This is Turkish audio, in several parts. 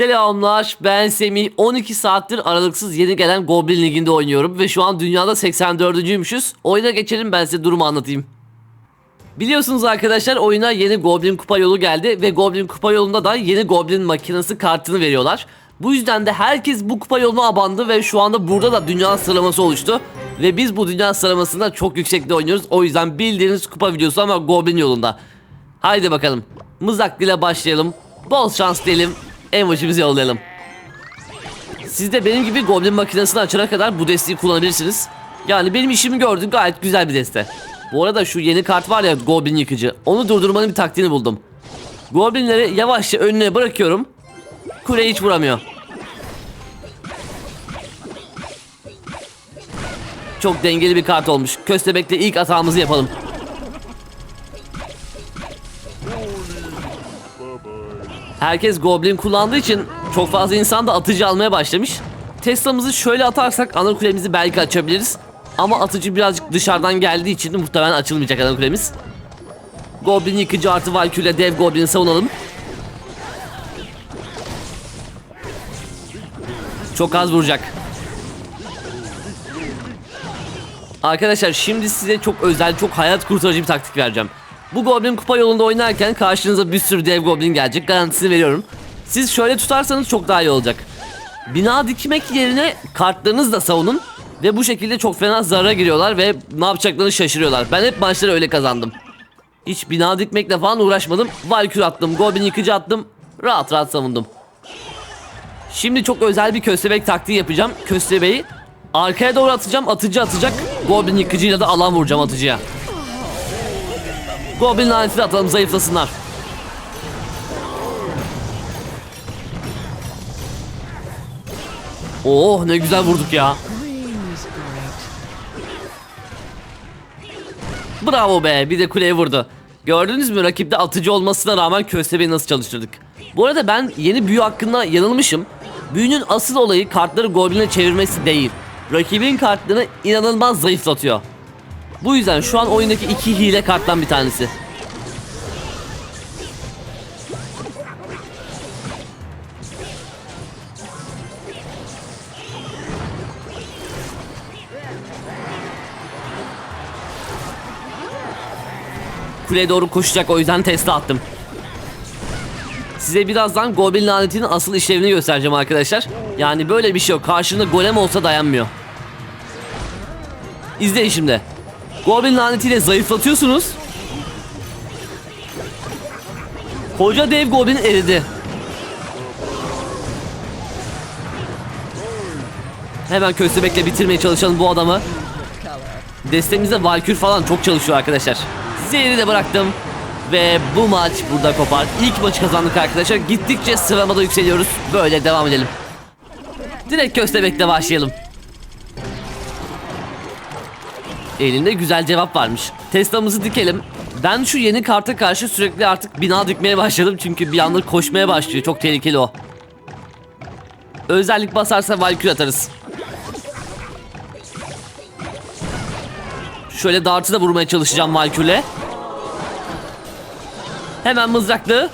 Selamlar ben Semih 12 saattir aralıksız yeni gelen Goblin Ligi'nde oynuyorum ve şu an dünyada 84'üncüymüşüz. Oyuna geçelim ben size durumu anlatayım. Biliyorsunuz arkadaşlar oyuna yeni Goblin kupa yolu geldi ve Goblin kupa yolunda da yeni Goblin makinesi kartını veriyorlar. Bu yüzden de herkes bu kupa yoluna abandı ve şu anda burada da dünya sıralaması oluştu. Ve biz bu dünya sıralamasında çok yüksekte oynuyoruz. O yüzden bildiğiniz kupa videosu ama Goblin yolunda. Haydi bakalım. Mızrak ile başlayalım. Bol şans diyelim. Emojimizi yollayalım. Siz de benim gibi Goblin makinesini açana kadar bu desteği kullanabilirsiniz. Yani benim işimi gördün gayet güzel bir deste. Bu arada şu yeni kart var ya Goblin yıkıcı. Onu durdurmanın bir taktiğini buldum. Goblinleri yavaşça önüne bırakıyorum. Kule hiç vuramıyor. Çok dengeli bir kart olmuş. Köstebek'le ilk atağımızı yapalım. Herkes Goblin kullandığı için çok fazla insan da atıcı almaya başlamış. Tesla'mızı şöyle atarsak ana kulemizi belki açabiliriz. Ama atıcı birazcık dışarıdan geldiği için muhtemelen açılmayacak ana kulemiz. Goblin yıkıcı artı Valkyrie dev Goblin'i savunalım. Çok az vuracak. Arkadaşlar şimdi size çok özel, çok hayat kurtarıcı bir taktik vereceğim. Bu Goblin kupa yolunda oynarken karşınıza bir sürü dev Goblin gelecek. Garantisini veriyorum. Siz şöyle tutarsanız çok daha iyi olacak. Bina dikmek yerine kartlarınızla savunun. Ve bu şekilde çok fena zarara giriyorlar ve ne yapacaklarını şaşırıyorlar. Ben hep maçları öyle kazandım. Hiç bina dikmekle falan uğraşmadım. Valkür attım, Goblin yıkıcı attım. Rahat rahat savundum. Şimdi çok özel bir köstebek taktiği yapacağım. Köstebeği arkaya doğru atacağım, atıcı atacak. Goblin yıkıcıyla da alan vuracağım atıcıya. Goblin lanetini atalım zayıflasınlar. Oh ne güzel vurduk ya. Bravo be bir de kuleye vurdu. Gördünüz mü rakipte atıcı olmasına rağmen köstebeği nasıl çalıştırdık. Bu arada ben yeni büyü hakkında yanılmışım. Büyünün asıl olayı kartları goblin'e çevirmesi değil. Rakibin kartlarını inanılmaz zayıflatıyor. Bu yüzden şu an oyundaki iki hile karttan bir tanesi. Kuleye doğru koşacak o yüzden testi attım. Size birazdan Goblin lanetinin asıl işlevini göstereceğim arkadaşlar. Yani böyle bir şey yok. Karşında golem olsa dayanmıyor. İzleyin şimdi. Goblin lanetiyle zayıflatıyorsunuz. Koca dev Goblin eridi. Hemen köstebekle bitirmeye çalışalım bu adamı. Destemizde Valkür falan çok çalışıyor arkadaşlar. Zehri de bıraktım. Ve bu maç burada kopar. İlk maçı kazandık arkadaşlar. Gittikçe sıramada yükseliyoruz. Böyle devam edelim. Direkt köstebekle başlayalım. Elinde güzel cevap varmış. Tesla'mızı dikelim. Ben şu yeni karta karşı sürekli artık bina dikmeye başladım. Çünkü bir anda koşmaya başlıyor. Çok tehlikeli o. Özellik basarsa Valkyrie atarız. Şöyle dartı da vurmaya çalışacağım Valkyrie'le. Hemen mızraklı.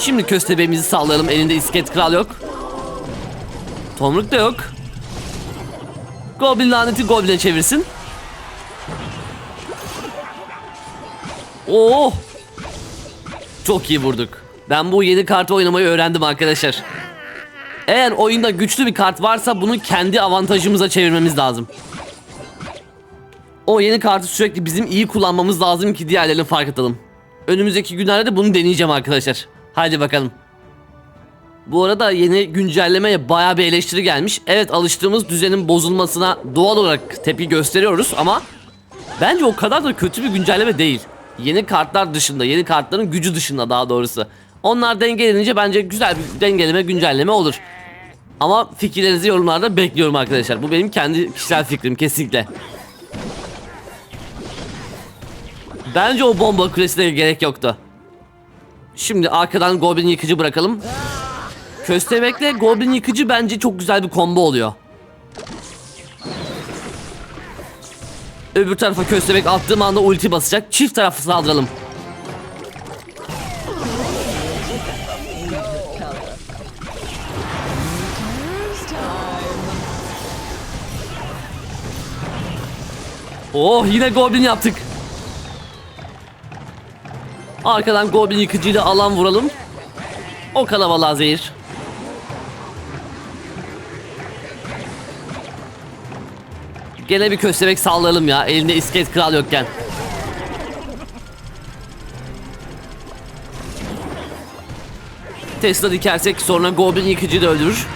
Şimdi köstebeğimizi sallayalım. Elinde isket kral yok. Tomruk da yok. Goblin laneti Goblin'e çevirsin. Oo! Çok iyi vurduk. Ben bu yeni kartı oynamayı öğrendim arkadaşlar. Eğer oyunda güçlü bir kart varsa bunu kendi avantajımıza çevirmemiz lazım. O yeni kartı sürekli bizim iyi kullanmamız lazım ki diğerlerini fark atalım. Önümüzdeki günlerde de bunu deneyeceğim arkadaşlar. Haydi bakalım. Bu arada yeni güncellemeye bayağı bir eleştiri gelmiş. Evet alıştığımız düzenin bozulmasına doğal olarak tepki gösteriyoruz ama bence o kadar da kötü bir güncelleme değil. Yeni kartlar dışında, yeni kartların gücü dışında daha doğrusu. Onlar dengelenince bence güzel bir dengeleme, güncelleme olur. Ama fikirlerinizi yorumlarda bekliyorum arkadaşlar. Bu benim kendi kişisel fikrim kesinlikle. Bence o bomba kulesine gerek yoktu. Şimdi arkadan Goblin yıkıcı bırakalım. Köstebekle Goblin yıkıcı bence çok güzel bir combo oluyor. Öbür tarafa köstebek attığım anda ulti basacak. Çift tarafı saldıralım. Oh yine goblin yaptık. Arkadan goblin yıkıcıyla alan vuralım. O kalabalığa zehir. Gene bir köstebek sallayalım ya elinde iskelet kral yokken. Tesla dikersek sonra goblin yıkıcıyı da öldürür.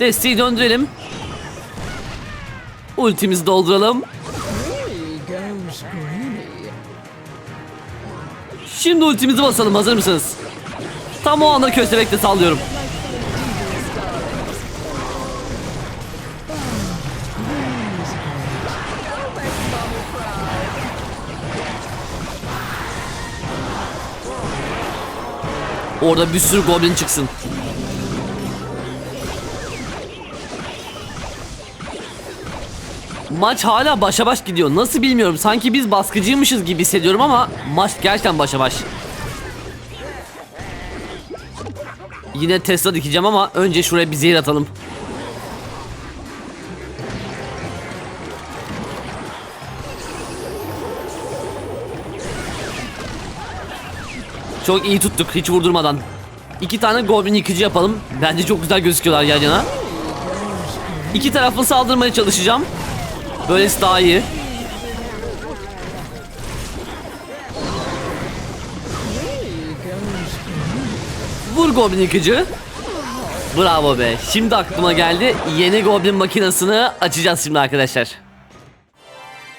Desteği döndürelim. Ultimizi dolduralım. Şimdi ultimizi basalım hazır mısınız? Tam o anda köstebek de sallıyorum. Orada bir sürü goblin çıksın. Maç hala başa baş gidiyor. Nasıl bilmiyorum. Sanki biz baskıcıymışız gibi hissediyorum ama maç gerçekten başa baş. Yine Tesla dikeceğim ama önce şuraya bir zehir atalım. Çok iyi tuttuk hiç vurdurmadan. İki tane goblin yıkıcı yapalım. Bence çok güzel gözüküyorlar yan yana. İki taraflı saldırmaya çalışacağım. Böylesi daha iyi. Vur goblin yıkıcı. Bravo be. Şimdi aklıma geldi. Yeni goblin makinesini açacağız şimdi arkadaşlar.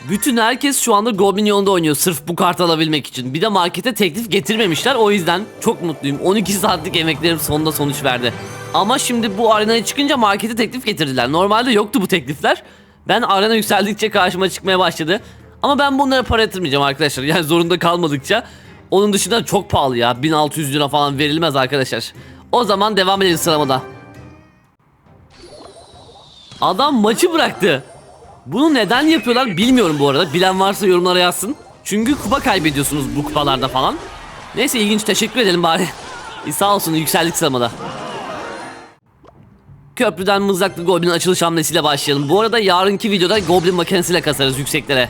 Bütün herkes şu anda Goblin yolunda oynuyor sırf bu kartı alabilmek için. Bir de markete teklif getirmemişler o yüzden çok mutluyum. 12 saatlik emeklerim sonunda sonuç verdi. Ama şimdi bu arenaya çıkınca markete teklif getirdiler. Normalde yoktu bu teklifler. Ben arena yükseldikçe karşıma çıkmaya başladı. Ama ben bunlara para yatırmayacağım arkadaşlar. Yani zorunda kalmadıkça. Onun dışında çok pahalı ya. 1600 lira falan verilmez arkadaşlar. O zaman devam edelim sıramada. Adam maçı bıraktı. Bunu neden yapıyorlar bilmiyorum bu arada. Bilen varsa yorumlara yazsın. Çünkü kupa kaybediyorsunuz bu kupalarda falan. Neyse ilginç teşekkür edelim bari. Sağ olsun yükseldik sıramada. Köprüden mızraklı goblin açılış hamlesiyle başlayalım. Bu arada yarınki videoda goblin makinesiyle kasarız yükseklere.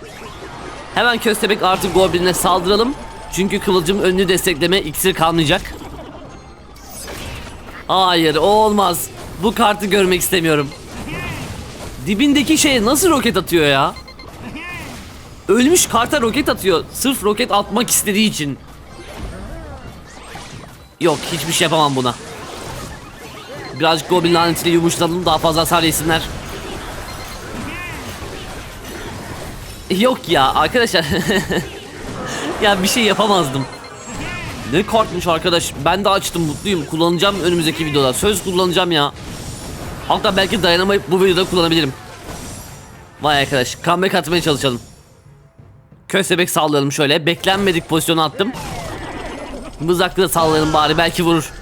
Hemen köstebek artı goblinle saldıralım. Çünkü kıvılcım önünü destekleme iksir kalmayacak. Hayır olmaz. Bu kartı görmek istemiyorum. Dibindeki şeye nasıl roket atıyor ya? Ölmüş karta roket atıyor. Sırf roket atmak istediği için. Yok hiçbir şey yapamam buna. Birazcık goblin lanetiyle yumuşatalım daha fazla hasar yesinler. Yok ya arkadaşlar. ya bir şey yapamazdım. Ne kartmış arkadaş. Ben de açtım mutluyum. Kullanacağım önümüzdeki videoda. Söz kullanacağım ya. Hatta belki dayanamayıp bu videoda kullanabilirim. Vay arkadaş. Comeback atmaya çalışalım. Köstebek sallayalım şöyle. Beklenmedik pozisyonu attım. Mızraklı da sallayalım bari belki vurur.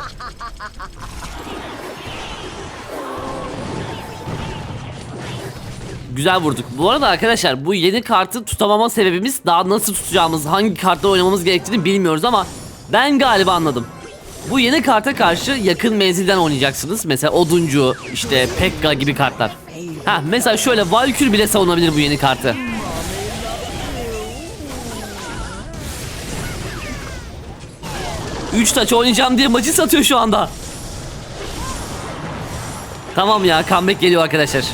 Güzel vurduk. Bu arada arkadaşlar bu yeni kartı tutamama sebebimiz daha nasıl tutacağımız, hangi kartla oynamamız gerektiğini bilmiyoruz ama ben galiba anladım. Bu yeni karta karşı yakın menzilden oynayacaksınız. Mesela Oduncu, işte Pekka gibi kartlar. Ha mesela şöyle Valkür bile savunabilir bu yeni kartı. Üç taç oynayacağım diye maçı satıyor şu anda. Tamam ya comeback geliyor arkadaşlar.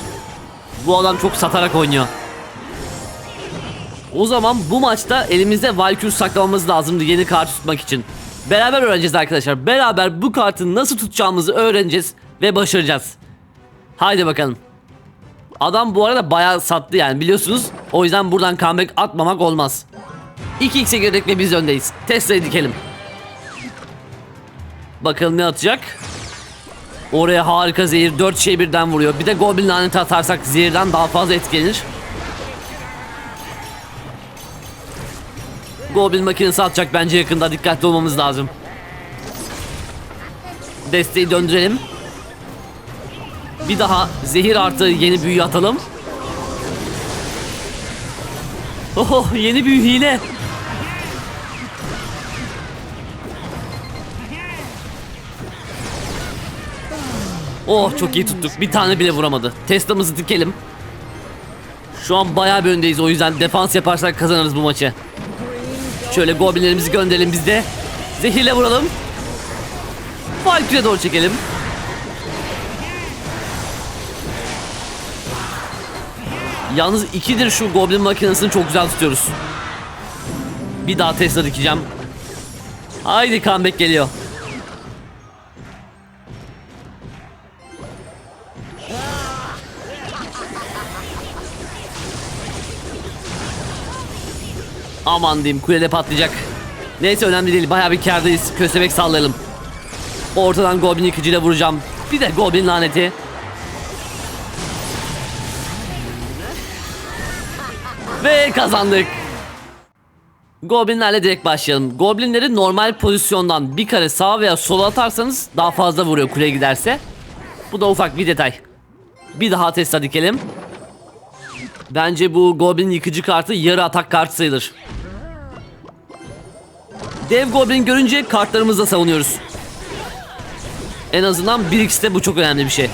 Bu adam çok satarak oynuyor. O zaman bu maçta elimizde Valkür saklamamız lazımdı yeni kart tutmak için. Beraber öğreneceğiz arkadaşlar. Beraber bu kartı nasıl tutacağımızı öğreneceğiz ve başaracağız. Haydi bakalım. Adam bu arada bayağı sattı yani biliyorsunuz. O yüzden buradan comeback atmamak olmaz. 2x'e girdik ve biz öndeyiz. Tesla'yı dikelim. Bakalım ne atacak. Oraya harika zehir 4 şey birden vuruyor. Bir de goblin laneti atarsak zehirden daha fazla etkilenir. Goblin makinesi atacak bence yakında dikkatli olmamız lazım. Desteği döndürelim. Bir daha zehir artı yeni büyü atalım. Oho yeni büyü hile. Oh çok iyi tuttuk. Bir tane bile vuramadı. Tesla'mızı dikelim. Şu an bayağı bir öndeyiz o yüzden defans yaparsak kazanırız bu maçı. Şöyle goblinlerimizi gönderelim biz de. Zehirle vuralım. Valkyrie'ye doğru çekelim. Yalnız ikidir şu goblin makinesini çok güzel tutuyoruz. Bir daha Tesla dikeceğim. Haydi comeback geliyor. Aman diyeyim kulede patlayacak. Neyse önemli değil bayağı bir kardayız. Köstebek sallayalım. Ortadan goblin yıkıcıyla vuracağım. Bir de goblin laneti. Ve kazandık. Goblinlerle direkt başlayalım. Goblinleri normal pozisyondan bir kare sağa veya sola atarsanız daha fazla vuruyor kuleye giderse. Bu da ufak bir detay. Bir daha testa dikelim. Bence bu Goblin yıkıcı kartı yarı atak kartı sayılır. Dev Goblin görünce kartlarımızla savunuyoruz. En azından 1x'te bu çok önemli bir şey.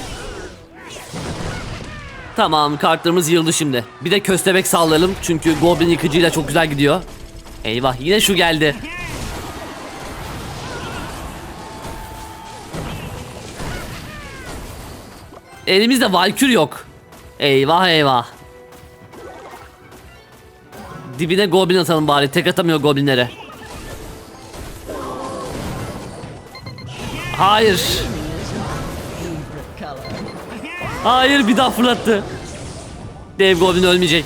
Tamam kartlarımız yıldı şimdi. Bir de köstebek sallayalım çünkü Goblin yıkıcıyla çok güzel gidiyor. Eyvah yine şu geldi. Elimizde Valkür yok. Eyvah eyvah. Dibine Goblin atalım bari. Tek atamıyor Goblinlere. Hayır. Hayır bir daha fırlattı. Dev Goblin ölmeyecek.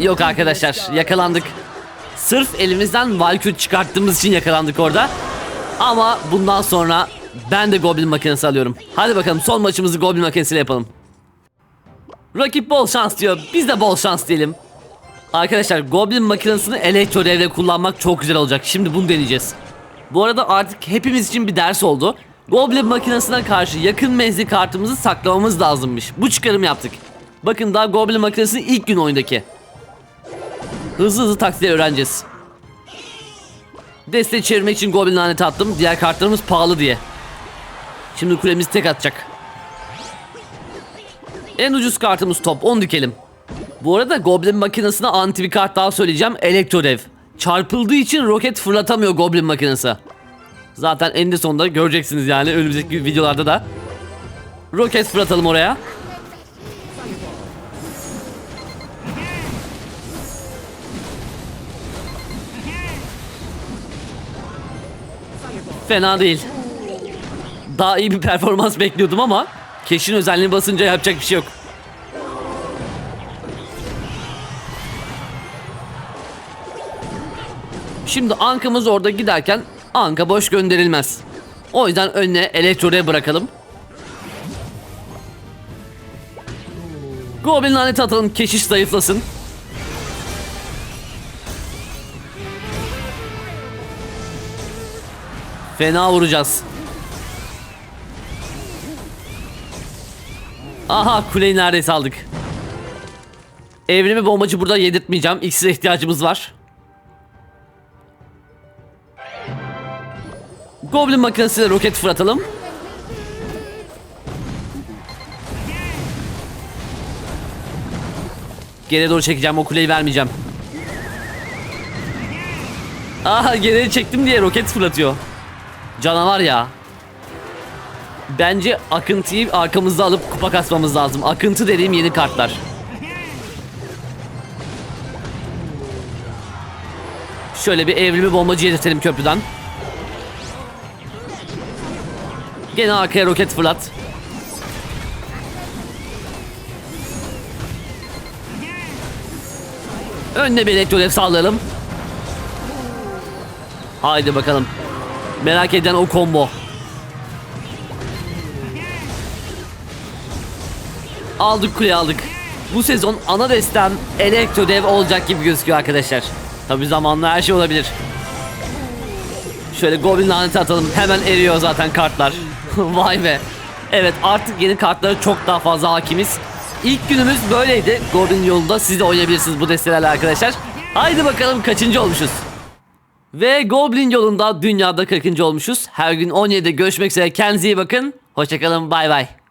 Yok arkadaşlar yakalandık. Sırf elimizden Valkür çıkarttığımız için yakalandık orada. Ama bundan sonra ben de Goblin makinesi alıyorum. Hadi bakalım son maçımızı Goblin makinesiyle yapalım. Rakip bol şans diyor. Biz de bol şans diyelim. Arkadaşlar Goblin makinesini elektro devre kullanmak çok güzel olacak. Şimdi bunu deneyeceğiz. Bu arada artık hepimiz için bir ders oldu. Goblin makinesine karşı yakın menzil kartımızı saklamamız lazımmış. Bu çıkarım yaptık. Bakın daha Goblin makinesi ilk gün oyundaki. Hızlı hızlı taktiği öğreneceğiz. Desteği çevirmek için Goblin laneti attım. Diğer kartlarımız pahalı diye. Şimdi kulemiz tek atacak. En ucuz kartımız top. 10 dikelim. Bu arada Goblin makinesine anti bir kart daha söyleyeceğim. Elektrodev. Çarpıldığı için roket fırlatamıyor Goblin makinesi. Zaten eninde sonunda göreceksiniz yani önümüzdeki videolarda da. Roket fırlatalım oraya. Fena değil. Daha iyi bir performans bekliyordum ama keşin özelliğini basınca yapacak bir şey yok. Şimdi ankamız orada giderken anka boş gönderilmez. O yüzden önüne elektroya bırakalım. Goblin laneti atalım keşiş zayıflasın. Fena vuracağız. Aha kuleyi neredeyse aldık. Evrimi bombacı burada yedirtmeyeceğim. İksire ihtiyacımız var. Goblin makinesiyle roket fırlatalım. Geriye doğru çekeceğim o kuleyi vermeyeceğim. Aha geriye çektim diye roket fırlatıyor. Canavar ya. Bence akıntıyı arkamızda alıp kupa kasmamız lazım. Akıntı dediğim yeni kartlar. Şöyle bir evrimi bombacı yedirtelim köprüden. Gene arkaya roket fırlat. Önüne bir elektrolev sağlayalım. Haydi bakalım. Merak eden o combo. Aldık kuleyi aldık. Bu sezon ana destem elektro dev olacak gibi gözüküyor arkadaşlar. Tabi zamanla her şey olabilir. Şöyle Goblin laneti atalım. Hemen eriyor zaten kartlar. Vay be. Evet artık yeni kartlara çok daha fazla hakimiz. İlk günümüz böyleydi. Goblin yolunda siz de oynayabilirsiniz bu destelerle arkadaşlar. Haydi bakalım kaçıncı olmuşuz. Ve Goblin yolunda dünyada 40. olmuşuz. Her gün 17'de görüşmek üzere. Kendinize iyi bakın. Hoşçakalın. Bay bay.